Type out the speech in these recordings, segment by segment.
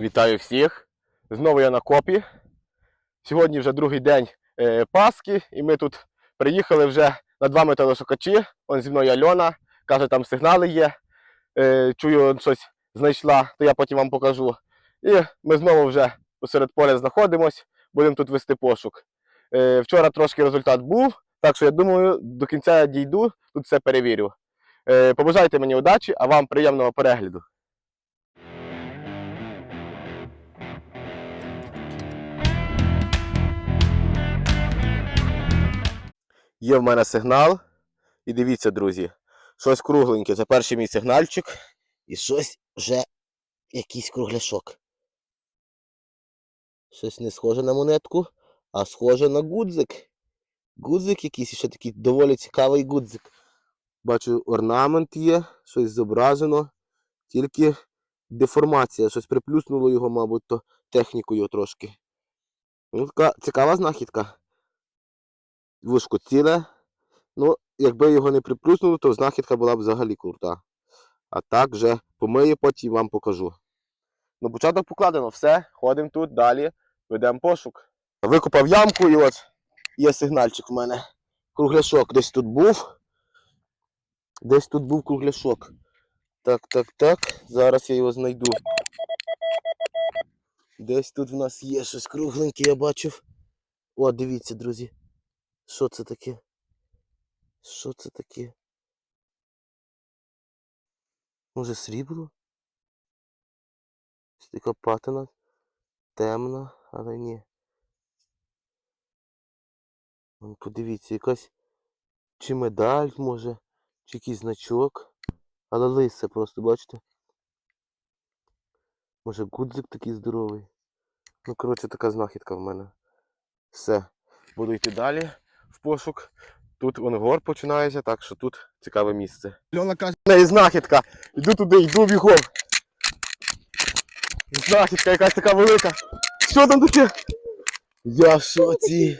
Вітаю всіх! Знову я на копі. Сьогодні вже другий день е, Пасхи, і ми тут приїхали вже на два металошукачі. Он зі мною Альона, каже, там сигнали є. Е, чую, щось знайшла, то я потім вам покажу. І ми знову вже посеред поля знаходимось, будемо тут вести пошук. Е, вчора трошки результат був, так що я думаю, до кінця я дійду, тут все перевірю. Побажайте мені удачі, а вам приємного перегляду. Є в мене сигнал. І дивіться, друзі, щось кругленьке. Це перший мій сигнальчик. І щось вже якийсь кругляшок. Щось не схоже на монетку, а схоже на гудзик. Гудзик якийсь, ще такий доволі цікавий гудзик. Бачу, орнамент є, щось зображено, тільки деформація, щось приплюснуло його, мабуть, то технікою трошки. Ну, така цікава знахідка вушко ціле. Ну, якби його не приплюснуло, то знахідка була б взагалі крута. А так вже помию, потім вам покажу. Ну, початок покладено, все, ходимо тут, далі, ведемо пошук. Викопав ямку і от є сигнальчик в мене. Кругляшок десь тут був. Десь тут був кругляшок. Так, так, так. Зараз я його знайду. Десь тут в нас є щось кругленьке, я бачив. О, дивіться, друзі. Що це таке? Що це таке? Може срібло? Така патина темна, але ні. Вон, подивіться, якась чи медаль може, чи якийсь значок. Але лисе просто, бачите? Може гудзик такий здоровий. Ну, коротше, така знахідка в мене. Все. Буду йти далі пошук. Тут вон гор починається, так що тут цікаве місце. Льона каже, неї знахідка. Йду туди, йду бігом. Знахідка якась така велика. Що там таке? Я в шоці.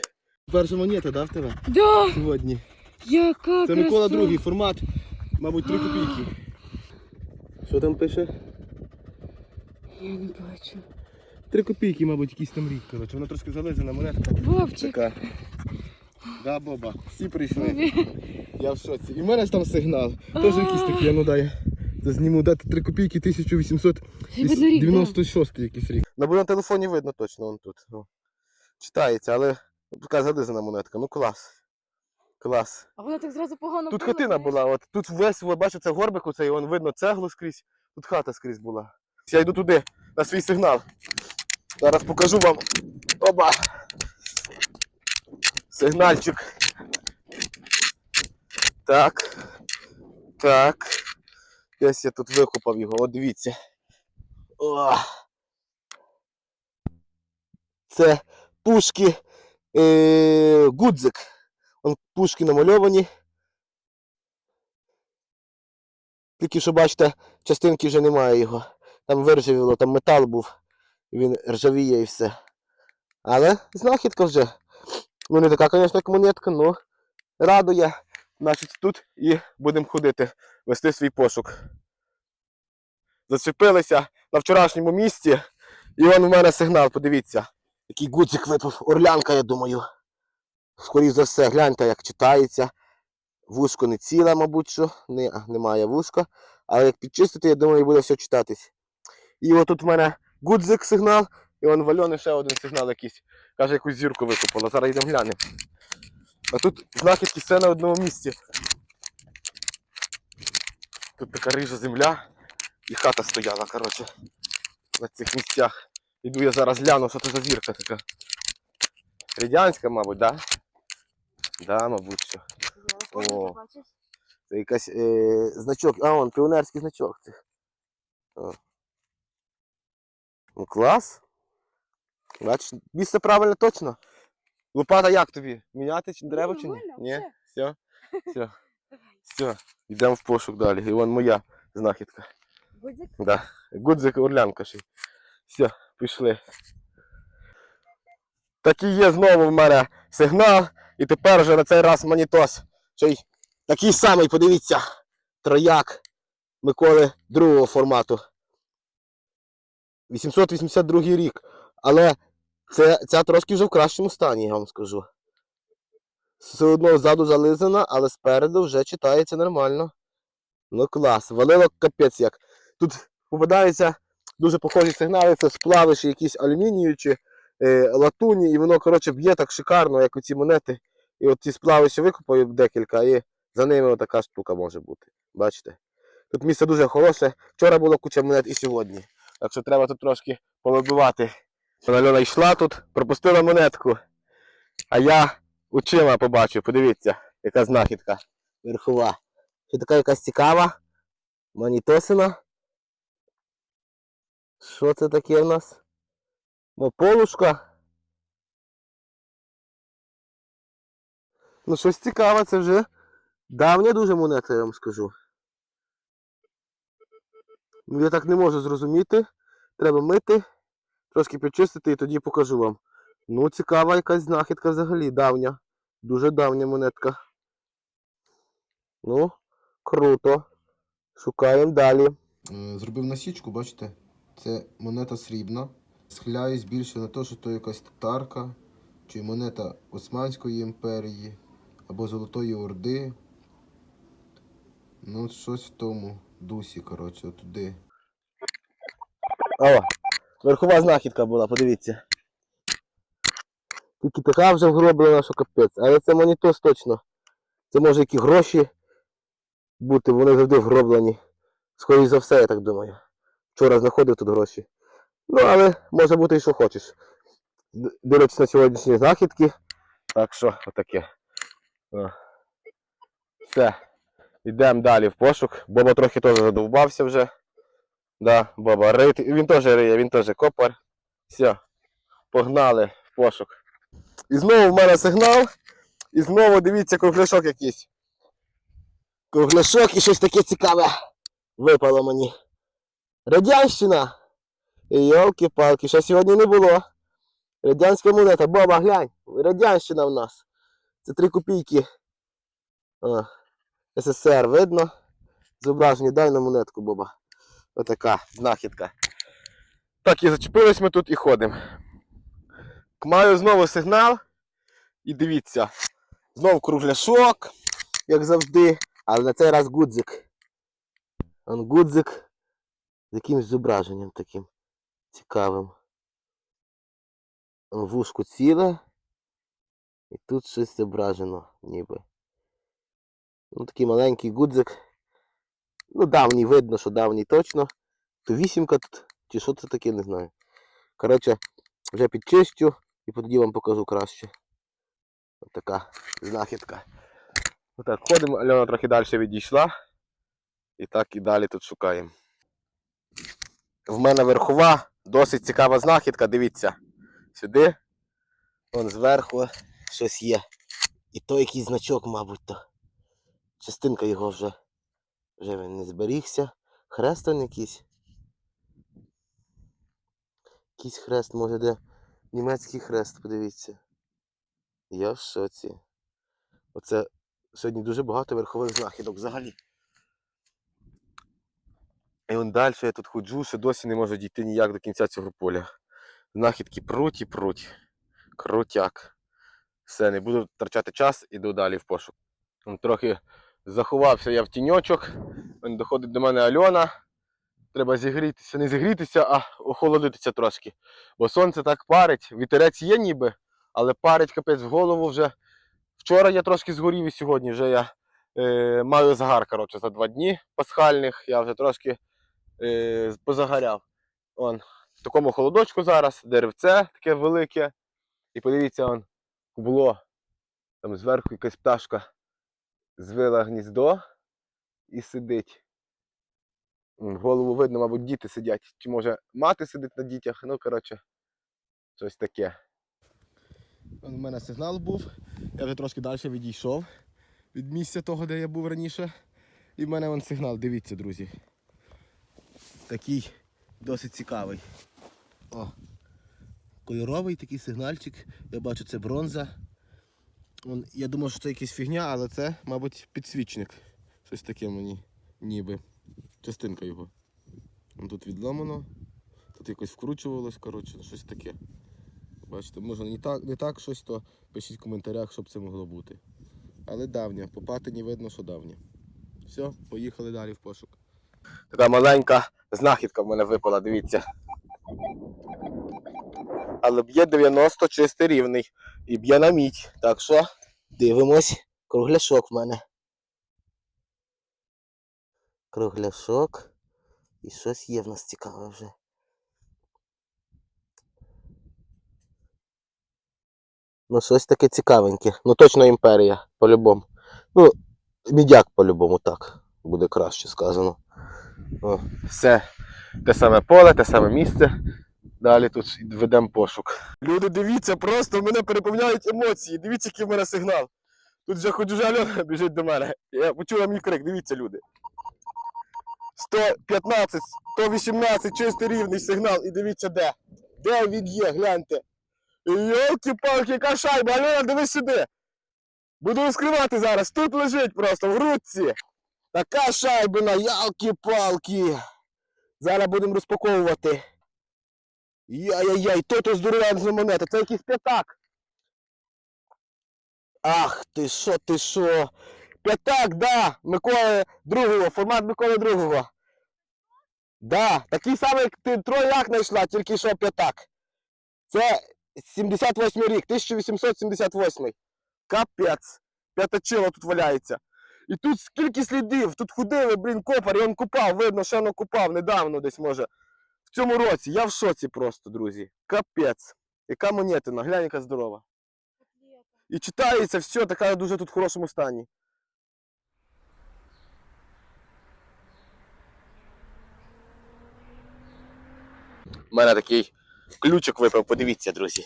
Перша монета, да, в тебе? Да, Сьогодні. яка Це Микола краса. другий формат, мабуть, 3 копійки. Що там пише? Я не бачу. 3 копійки, мабуть, якийсь там рік. Коротше, вона трошки зализана монетка. Вовчик. Така. Да, Боба. Всі прийшли. Я в шоці. І в мене ж там сигнал. Теж якийсь такий, а ну дай. Це зніму дати 3 копійки 1896 якийсь рік. Ну, бо на телефоні видно точно он тут. О. Читається, але така зализана монетка. Ну клас. Клас. А вона так зразу погано Тут хатина знаєш? була, от тут весь, от, бачите, це горбик оцей, вон видно цеглу скрізь. Тут хата скрізь була. Я йду туди, на свій сигнал. Зараз покажу вам. Оба! Сигнальчик. Так. Так. Ось я тут викопав його, от дивіться. О! Це пушки е- гудзик. Вон пушки намальовані. Тільки що бачите, частинки вже немає його. Там виржавіло, там метал був. Він ржавіє і все. Але знахідка вже. Ну не така, звісно, як монетка, але радує. Значить, тут і будемо ходити, вести свій пошук. Зачепилися на вчорашньому місці. І вон у мене сигнал, подивіться. Який гудзик випав. Орлянка, я думаю. Скоріше за все, гляньте, як читається. Вушко не ціле, мабуть, що. Не, немає вушка. Але як підчистити, я думаю, буде все читатись. І отут в мене гудзик сигнал, і он вальоний ще один сигнал якийсь. Каже, якусь зірку викопала. Зараз йдемо глянемо. А тут знахідки все на одному місці. Тут така рижа земля і хата стояла, коротше, на цих місцях. Іду я зараз гляну, що це за зірка така. Радянська, мабуть, так? Да? Да, мабуть, що. О. Це якась е, значок. А, он, піонерський значок. О. Ну, клас. Бачиш, місце правильно точно. Лопата як тобі? Міняти чи дерева чи ні? Ні? все. Все? Все. Йдемо в пошук далі. І вон моя знахідка. Гудзик? Да. Гудзик орлянка ще. Все, пішли. Такий є знову в мене сигнал. І тепер вже на цей раз монітос. Ще й такий самий, подивіться, трояк Миколи другого формату. 882 рік. Але це, ця трошки вже в кращому стані, я вам скажу. Все одно ззаду зализана, але спереду вже читається нормально. Ну клас. Валило капець як. Тут попадаються дуже похожі сигнали, це сплавиші якісь алюмінію чи е, латуні, і воно, коротше, б'є так шикарно, як оці монети. І от ці сплавиші викопаю декілька, і за ними отака штука може бути. Бачите? Тут місце дуже хороше. Вчора було куча монет і сьогодні. Так що треба тут трошки повибивати. Альона йшла тут, пропустила монетку. А я очима побачив, подивіться, яка знахідка верхова. Ще така якась цікава. Манітосина. Що це таке в нас? Мополушка. Ну, щось цікаве, це вже давня дуже монета, я вам скажу. Ну, я так не можу зрозуміти. Треба мити, трошки підчистити і тоді покажу вам. Ну, цікава якась знахідка взагалі, давня. Дуже давня монетка. Ну, круто. Шукаємо далі. Е, Зробив насічку, бачите? Це монета срібна. Схиляюсь більше на те, що то якась татарка, чи монета Османської імперії, або Золотої Орди. Ну, щось в тому дусі, коротше, отуди. О, верхова знахідка була, подивіться. Тільки така вже вгроблена, що капець. Але це монітос точно. Це може які гроші бути, вони завжди вгроблені. Скоріше за все, я так думаю. Вчора знаходив тут гроші. Ну, але може бути і що хочеш. Дивлячись на сьогоднішні знахідки. Так що, отаке. Все. Йдемо далі в пошук. Боба трохи теж задовбався вже. Да, Боба рит. Він теж риє, він теж копар. Все. Погнали в пошук. І знову в мене сигнал. І знову дивіться кругляшок якийсь. Кругляшок і щось таке цікаве випало мені. Радянщина. Йолки-палки, ще сьогодні не було. Радянська монета. Боба, глянь. Радянщина в нас. Це 3 копійки. О, СССР видно. Зображені, дай на монетку, Боба. Отака знахідка. Так, і зачепились ми тут і ходимо. Маю знову сигнал. І дивіться. Знову кругляшок, як завжди. Але на цей раз гудзик. Он гудзик з якимось зображенням таким цікавим. Вушку ціле. І тут щось зображено, ніби. Ну, такий маленький гудзик. Ну, давній видно, що давній точно. То вісімка тут, чи що це таке, не знаю. Коротше, вже підчищу і тоді вам покажу краще. Ось така знахідка. Отак, ходимо, Альона трохи далі відійшла. І так і далі тут шукаємо. В мене верхова, досить цікава знахідка, дивіться. Сюди. Вон зверху щось є. І то якийсь значок, мабуть, то. Частинка його вже. Вже він не зберігся. Хрест он якийсь. Якийсь хрест, може де німецький хрест, подивіться. Я в шоці. Оце сьогодні дуже багато верхових знахідок взагалі. І он далі я тут ходжу, ще досі не можу дійти ніяк до кінця цього поля. Знахідки пруть і пруть. Крутяк. Все, не буду втрачати час, іду далі в пошук. Трохи заховався я в тіньочок. Доходить до мене Альона. Треба зігрітися, не зігрітися, а охолодитися трошки. Бо сонце так парить, вітерець є ніби, але парить капець в голову вже. Вчора я трошки згорів і сьогодні вже я е, маю загар коротше, за два дні пасхальних. Я вже трошки е, позагоряв. Он, в такому холодочку зараз, деревце таке велике. І подивіться, он, кубло. Там зверху якась пташка звила гніздо і сидить. Голову видно, мабуть, діти сидять. Чи може мати сидить на дітях, ну, коротше, щось таке. У мене сигнал був. Я вже трошки далі відійшов від місця того, де я був раніше. І в мене вон сигнал, дивіться, друзі. Такий досить цікавий. О, кольоровий такий сигнальчик. Я бачу, це бронза. Я думав, що це якась фігня, але це, мабуть, підсвічник. Щось таке мені ніби. Частинка його. Тут відломано. Тут якось вкручувалось, коротше, щось таке. Бачите, може не так, не так щось, то пишіть в коментарях, що б це могло бути. Але давня, по патині видно, що давня. Все, поїхали далі в пошук. Така маленька знахідка в мене випала, дивіться. Але б'є 90 чистий рівний. І б'є на мідь. Так що дивимось. Кругляшок в мене. Кругляшок. І щось є в нас цікаве вже. Ну, щось таке цікавеньке. Ну точно імперія, по-любому. Ну, мідяк по-любому так. Буде краще сказано. О, все. Те саме поле, те саме місце. Далі тут ведемо пошук. Люди, дивіться, просто мене переповняють емоції. Дивіться, який в мене сигнал. Тут вже хоч уже Альона біжить до мене. Я почула мій крик, дивіться, люди. 115, 118, чистий рівний сигнал. І дивіться де. Де він є, гляньте. Йолки-палки, яка шайба, Альона, дивись сюди. Буду розкривати зараз. Тут лежить просто в грудці. Така шайбина, ялки-палки. Зараз будемо розпаковувати. Яй-яй-яй, то то здоровенна монета, це якийсь п'ятак. Ах ти що, ти що? П'ятак, да, Миколи другого, формат Миколи другого. Да, такий самий, як ти трояк знайшла, тільки що п'ятак. Це 78 рік, 1878. Капець. П'ятачило тут валяється. І тут скільки слідів, тут ходили, блін, копар, і він купав, видно, що він купав недавно десь, може. Цьому році. Я в шоці просто, друзі. Капець. Яка монетина, глянь, яка здорова. І читається все, така дуже тут в хорошому стані. У мене такий ключик випав, подивіться, друзі.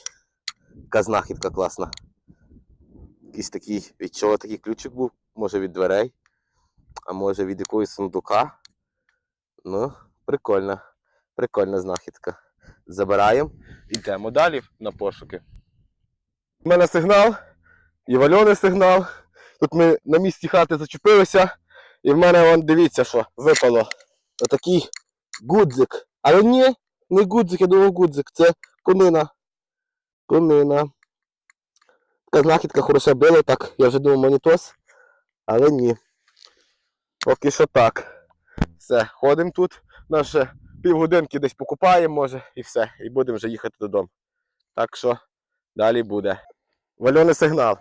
Яка знахідка класна. Якийсь такий, від чого такий ключик був? Може від дверей, а може від якогось сундука. Ну, прикольна, прикольна знахідка. Забираємо, йдемо далі на пошуки. У мене сигнал, і в сигнал. Тут ми на місці хати зачепилися, і в мене вон, дивіться, що випало. Отакий гудзик. Але ні, не гудзик, я думав гудзик, це конина. Конина. Така знахідка хороша била, так, я вже думав монітос, але ні. Поки що так. Все, ходимо тут. Наше півгодинки десь покупаємо, може, і все. І будемо вже їхати додому. Так що далі буде. Вальоний сигнал.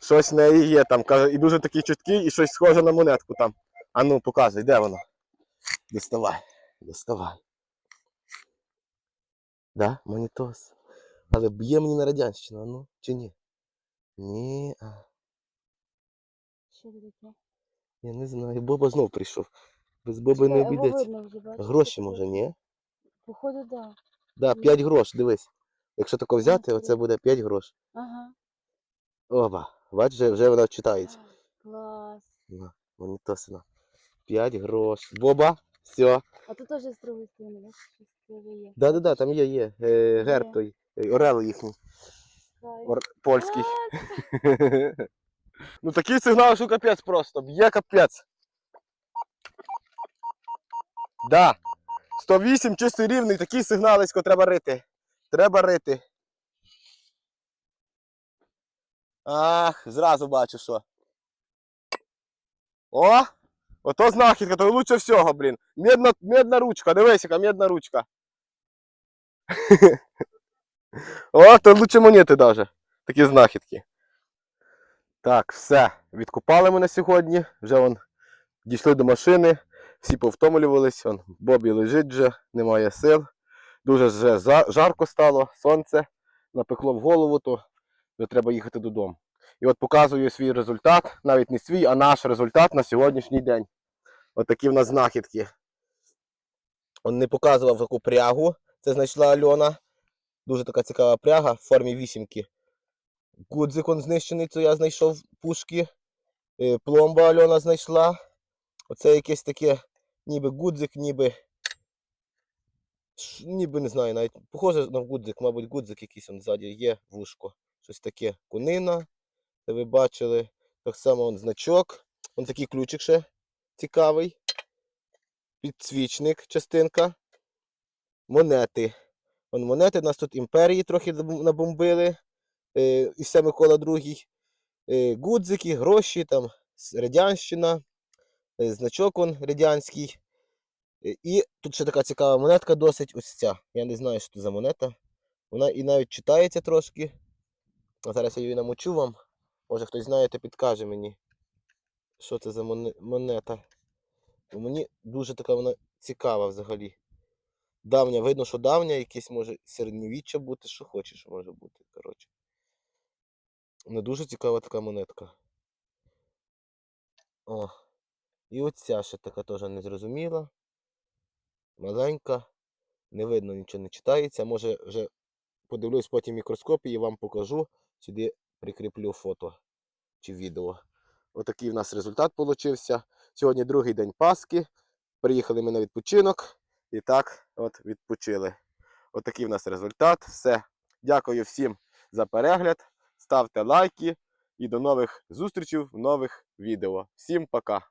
Щось в неї є там, каже, і дуже такий чіткий, і щось схоже на монетку там. А ну, показуй, де воно? Доставай, доставай. Да, монітос. Але б'є мені на радянщину, а ну, чи ні? Ні, а, Що таке? я не знаю. Боба знов прийшов. Без Боби не обійдеться. Гроші може, ні? Походу, да. Да, Ні. 5 грош, дивись. Якщо тако взяти, оце буде 5 грош. Ага. Оба. Бач, вже, вже вона читається. Клас. На, монітосина. 5 грош. Боба, все. А тут теж з другої сторони, бачиш, є. Да-да-да, там є, є. Е, герб той. е, Орел їхній. Ор... Польський. Ну такий сигнал, що капець просто. Б'є капець. Да. 108 чистий рівний, такий сигналисько треба рити. Треба рити. Ах, зразу бачу, що. О! Ото знахідка, то лучше всього, блін. Медна, медна ручка, дивись, яка медна ручка. О, то лучше монети даже. Такі знахідки. Так, все. Відкупали ми на сьогодні. Вже вон дійшли до машини. Всі повтомлювались. Вон, Бобі лежить вже, немає сил. Дуже вже жарко стало, сонце напекло в голову, то вже треба їхати додому. І от показую свій результат, навіть не свій, а наш результат на сьогоднішній день. От такі в нас знахідки. Он не показував таку прягу. Це знайшла Альона. Дуже така цікава пряга в формі вісімки. Гудзик он знищений, це я знайшов пушки. Е, Пломба Альона знайшла. Оце якесь таке, ніби гудзик, ніби. Ніби не знаю, навіть похоже на гудзик, мабуть, гудзик якийсь он ззаді є вушко. Щось таке. Кунина. Це ви бачили. Так само он значок. Он такий ключик ще цікавий. Підсвічник, частинка. монети. Вон монети, нас тут імперії трохи набомбили. Е, і все Микола II. Е, гудзики, гроші, там, радянщина, значок он радянський. Е, І тут ще така цікава монетка досить ось ця. Я не знаю, що це за монета. Вона і навіть читається трошки. А зараз я її намочу вам. Може хтось знає, то підкаже мені, що це за монета. Бо мені дуже така вона цікава взагалі. Давня, видно, що давня, якесь може середньовіччя бути, що хочеш може бути. Коротше. Ну, дуже цікава така монетка. О. І оця ще така теж незрозуміла. Маленька. Не видно, нічого не читається. Може вже подивлюсь потім в мікроскопі і вам покажу. Сюди прикріплю фото чи відео. Отакий в нас результат получився. Сьогодні другий день Пасхи. Приїхали ми на відпочинок. І так, от відпочили. Отакий в нас результат. Все. Дякую всім за перегляд. Ставте лайки і до нових зустрічей в нових відео. Всім пока!